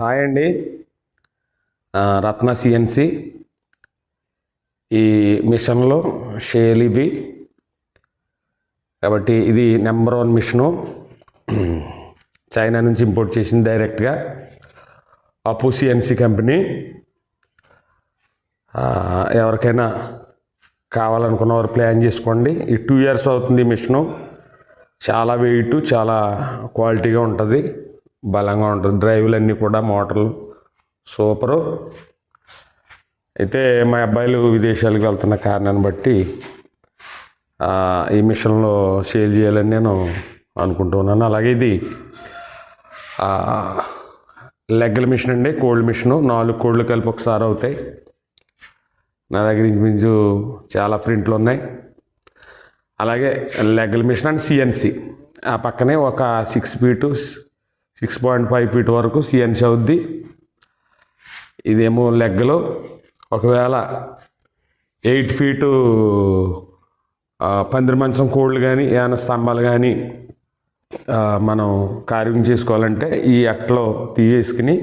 Hi అండి. రత్న CNC ఈ మిషన్లో షేల్ ఇవి. కాబట్టి ఇది నెంబర్ వన్ మిషను. చైనా నుంచి ఇంపోర్ట్ చేసింది డైరెక్ట్గా అపు సిఎన్సి కంపెనీ. ఎవరికైనా కావాలనుకున్న వారు ప్లాన్ చేసుకోండి. ఈ టూ ఇయర్స్ అవుతుంది మిషను. చాలా వెయిట్ చాలా క్వాలిటీగా ఉంటుంది. బలంగా ఉంటుంది. డ్రైవ్లు అన్నీ కూడా మోటార్లు సూపరు. అయితే మా అబ్బాయిలు విదేశాలకు వెళ్తున్న కారణాన్ని బట్టి ఈ మిషన్లో సేల్ చేయాలని నేను అనుకుంటున్నాను అలాగే ఇది లెగ్గల మిషన్ అండి కోల్డ్ మిషను. నాలుగు కోళ్ళు కలిపి ఒకసారి అవుతాయి. నా దగ్గర ఇంచుమించు చాలా ప్రింట్లు ఉన్నాయి. అలాగే లెగ్గల మిషన్ అండ్ సిఎన్సి ఆ పక్కనే ఒక six feet six point five feet వరకు సిఎన్సి అవుద్ది ఇదేమో లెగ్గలు ఒకవేళ ఎయిట్ ఫీటు పందిరి మంచం కోళ్ళు కానీ ఏమైనా స్తంభాలు కానీ మనం కార్వింగ్ చేసుకోవాలంటే ఈ అట్టలో తీసేసుకుని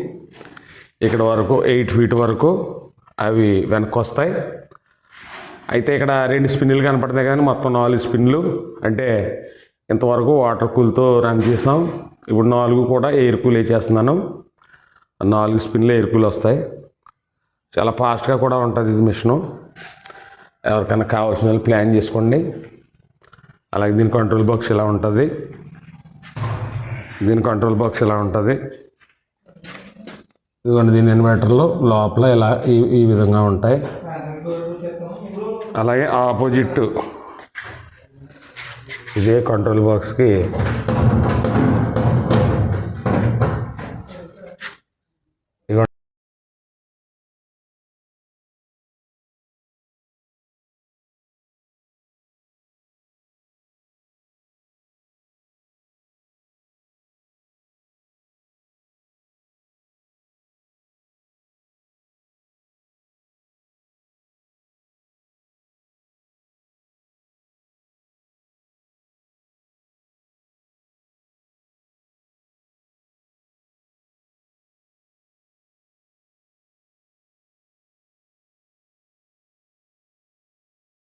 ఇక్కడ వరకు ఎయిట్ ఫీట్ వరకు అవి వెనక్కి వస్తాయి అయితే ఇక్కడ రెండు స్పిన్నులు కనపడతాయి కానీ మొత్తం నాలుగు స్పిన్లు అంటే ఇంతవరకు వాటర్ కూల్తో రన్ చేసాం. ఇప్పుడు నాలుగు కూడా ఎయిర్ కూల్ వేసేస్తున్నాను. నాలుగు స్పిన్లు ఎయిర్ కూల్ వస్తాయి. చాలా ఫాస్ట్గా కూడా ఉంటుంది ఇది మిషను. ఎవరికైనా కావాల్సిన వాళ్ళు ప్లాన్ చేసుకోండి. అలాగే దీని కంట్రోల్ బాక్స్ ఇలా ఉంటుంది. దీని కంట్రోల్ బాక్స్ ఇలా ఉంటుంది. ఇదిగోండి దీని ఇన్వర్టర్లు లోపల ఇలా ఈ ఈ విధంగా ఉంటాయి. అలాగే ఆపోజిట్ इधे कंट्रोल बॉक्स की